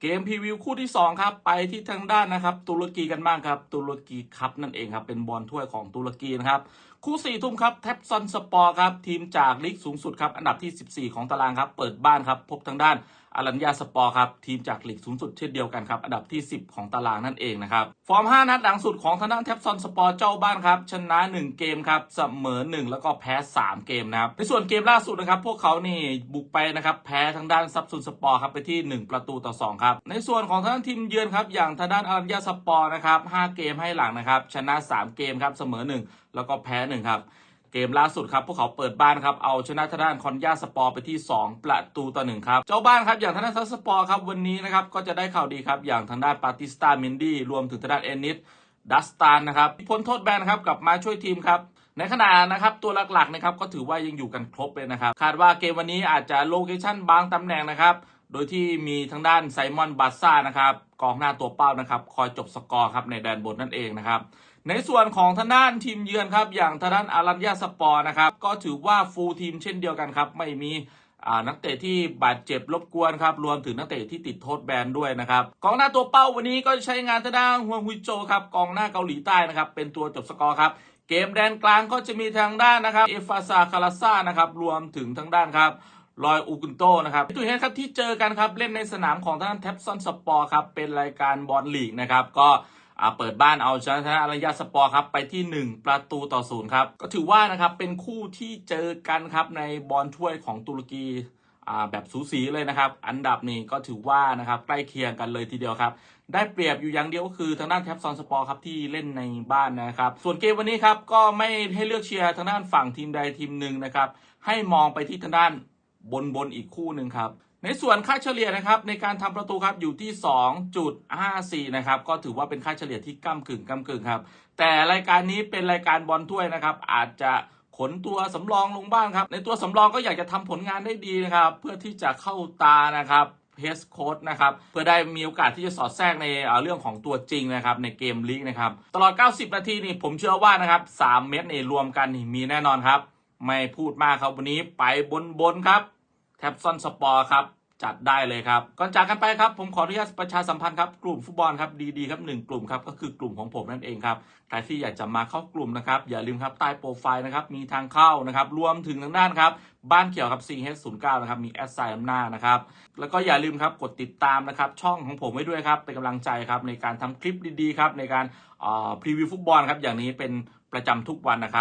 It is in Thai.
เกมพรีวิวคู่ที่ 2 ครับ ไปที่ทางด้านนะครับ ตุรกีกันบ้างครับ ตุรกีครับนั่นเองครับ เป็นบอลถ้วยของตุรกีนะครับคู่4ี่ทุ่มครับแท็บซอนสปอร์ครับทีมจากลีกสูงสุดครับอันดับที่ 14 ของตารางครับเปิดบ้านครับพบทางด้านอารัญญาสปอร์ครับทีมจากลีกสูงสุดเช่นเดียวกันครับอันดับที่ 10 ของตารางนั่นเองนะครับฟอร์ม 5 นัดหลังสุดของทางด้านแท็บซอนสปอร์เจ้าบ้านครับชนะ 1 เกมครับเสมอ 1 แล้วก็แพ้ 3 เกมนะครับในส่วนเกมล่าสุดนะครับพวกเขานี่บุกไปนะครับแพ้ทางด้านซับซุนสปอร์ครับไปที่ 1 ประตูต่อ2ครับในส่วนของทางด้านทีมเยือนครับอย่างทางด้านอารัญญาสปอร์นะครับ5เกมให้หลังนะครับชนะ 3 เกมครับเสมอ 1 แล้วก็แพ้1ครับ เกมล่าสุดครับ พวกเขาเปิดบ้านครับ เอาชนะทางด้านคอนยาสปอร์ไปที่ 2 ประตูต่อหนึ่งครับ เจ้าบ้านครับ อย่างทางด้านซัสสปอร์ครับ วันนี้นะครับ ก็จะได้ข่าวดีครับ อย่างทางด้านปาติสตาเมนดี้ รวมถึงทางด้านเอนิสดัสตานนะครับพ้นโทษแบนครับ กลับมาช่วยทีมครับในขณะนะครับตัวหลักๆนะครับก็ถือว่ายังอยู่กันครบเลยนะครับ คาดว่าเกมวันนี้อาจจะโลเคชั่นบางตำแหน่งนะครับ โดยที่มีทางด้านไซมอนบาซ่านะครับกองหน้าตัวเป้านะครับ คอยจบสกอร์ครับในแดนบนนั่นเองนะครับ ในส่วนของทางด้านทีมเยือนครับ อย่างทางด้านอารัญญาสปอร์นะครับ ก็ถือว่าฟูลทีมเช่นเดียวกันครับ ไม่มีนักเตะที่บาดเจ็บรบกวนครับ รวมถึงนักเตะที่ติดโทษแบนด้วยนะครับ กองหน้าตัวเป้าวันนี้ก็ใช้งานทางด้านฮวงฮุยโจครับ กองหน้าเกาหลีใต้นะครับ เป็นตัวจบสกอร์ครับ เกมแดนกลางก็จะมีทางด้านนะครับ เอฟาซาคาราซ่านะครับ รวมถึงทางด้านครับ ลอยอูกุนโตนะครับตุยเฮดครับที่เจอกันครับเล่นในสนามของทางด้านแท็บซอนสปอร์ครับเป็นรายการบอลลีกนะครับก็เปิดบ้านเอาชนะทางด้านอารยาสปอร์ครับไปที่ 1 ประตูต่อศูนย์ครับก็ถือว่านะครับเป็นคู่ที่เจอกันครับในบอลถ้วยของตุรกีแบบสูสีเลยนะครับ อันดับนี้ก็ถือว่านะครับใกล้เคียงกันเลยทีเดียวครับ ได้เปรียบอยู่อย่างเดียวก็คือทางด้านแท็บซอนสปอร์ครับที่เล่นในบ้านนะครับ ส่วนเกมวันนี้ครับก็ไม่ให้เลือกเชียร์ทางด้านฝั่งทีมใดทีมหนึ่งนะครับ ให้มองไปที่ทางด้าน บนบนอีกคู่หนึ่งครับ ในส่วนค่าเฉลี่ยนะครับในการทำประตูครับอยู่ที่ 2.54 นะครับก็ถือว่าเป็นค่าเฉลี่ยที่ก้ากึ่งก้ากึ่งครับ แต่รายการนี้เป็นรายการบอลถ้วยนะครับ อาจจะขนตัวสำรองลงบ้างครับ ในตัวสำรองก็อยากจะทำผลงานได้ดีนะครับ เพื่อที่จะเข้าตานะครับเฮสโค้ดนะครับ เพื่อได้มีโอกาสที่จะสอดแทรกในเอ่อเรื่องของตัวจริงนะครับ ในเกมลีกนะครับ ตลอด 90 นาทีนี่ผมเชื่อว่านะครับ 3 เม็ดนี่รวมกันนี่มีแน่นอนครับ ไม่พูดมากครับวันนี้ไปบนบนครับ แท็บซอนสปอร์ครับ จัดได้เลยครับ ก่อนจากกันไปครับ ผมขออนุญาตประชาสัมพันธ์ครับ กลุ่มฟุตบอลครับดีๆครับหนึ่งกลุ่มครับ ก็คือกลุ่มของผมนั่นเองครับใครที่อยากจะมาเข้ากลุ่มนะครับ อย่าลืมครับใต้โปรไฟล์นะครับ มีทางเข้านะครับ รวมถึงทางด้านครับ บ้านเขียวครับ CH09 นะครับ มีแอดไซน์อำนาจนะครับ แล้วก็อย่าลืมครับกดติดตามนะครับ ช่องของผมไว้ด้วยครับ เป็นกำลังใจครับในการทำคลิปดีๆครับในการพรีวิวฟุตบอลครับอย่างนี้เป็นประจำทุกวันนะครับ